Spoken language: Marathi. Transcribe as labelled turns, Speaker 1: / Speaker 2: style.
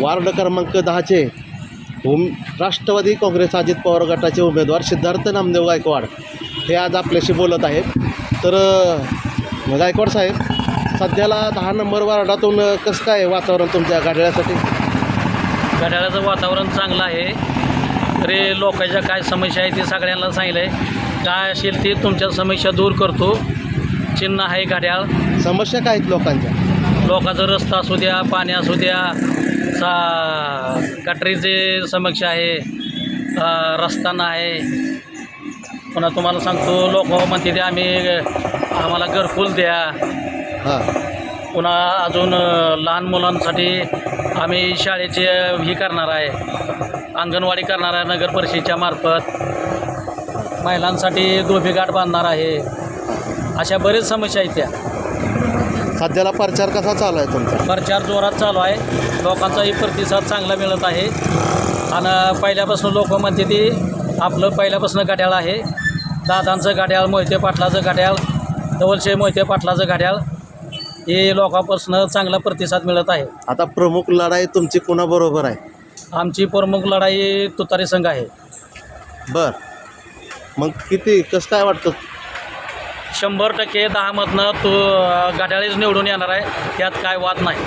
Speaker 1: वार्ड क्रमांक दहाचे उम राष्ट्रवादी काँग्रेस अजित पवार गटाचे उमेदवार सिद्धार्थ नामदेव गायकवाड हे आज आपल्याशी बोलत आहेत. तर गायकवाड साहेब सध्याला दहा नंबर वार्डातून कसं काय वातावरण तुमच्या गाड्यासाठी
Speaker 2: घड्याळाचं वातावरण चांगलं आहे. तरी लोकांच्या काय समस्या आहे ते सगळ्यांना सांगितलं आहे काय असेल ते तुमच्या समस्या दूर करतो. चिन्ह आहे घड्याळ.
Speaker 1: समस्या काय आहेत लोकांच्या?
Speaker 2: लोकांचा रस्ता असू द्या पाणी असू द्या सा गटरीचे समस्या आहे रस्ता नाही पुन्हा तुम्हाला सांगतो लोक म्हणते ते आम्ही आम्हाला घरकुल द्या.
Speaker 1: हां.
Speaker 2: पुन्हा अजून लहान मुलांसाठी आम्ही शाळेचे ही करणार आहे. अंगणवाडी करणार आहे नगर परिषदेच्या मार्फत. महिलांसाठी धोबीघाट बांधणार आहे. अशा बरेच समस्या आहेत त्या.
Speaker 1: सध्याला प्रचार कसा चालू आहे तुमचा?
Speaker 2: प्रचार जोरात चालू आहे. लोकांचाही प्रतिसाद चांगला मिळत आहे. आणि पहिल्यापासून लोक म्हणते ती आपलं पहिल्यापासून गाड्याळ आहे. दादांचं गाड्याळ मोहिते पाटलाचं गाड्याळ धवलशे मोहिते पाटलाचं गाड्याळ हे लोकांपासून चांगला प्रतिसाद मिळत आहे.
Speaker 1: आता प्रमुख लढाई तुमची कुणाबरोबर आहे?
Speaker 2: आमची प्रमुख लढाई तुतारी संघ आहे.
Speaker 1: बर. मग किती कसं काय वाटतं?
Speaker 2: शंभर टक्के दहामधनं तो घड्याळीच निवडून येणार आहे. यात काय वाद नाही.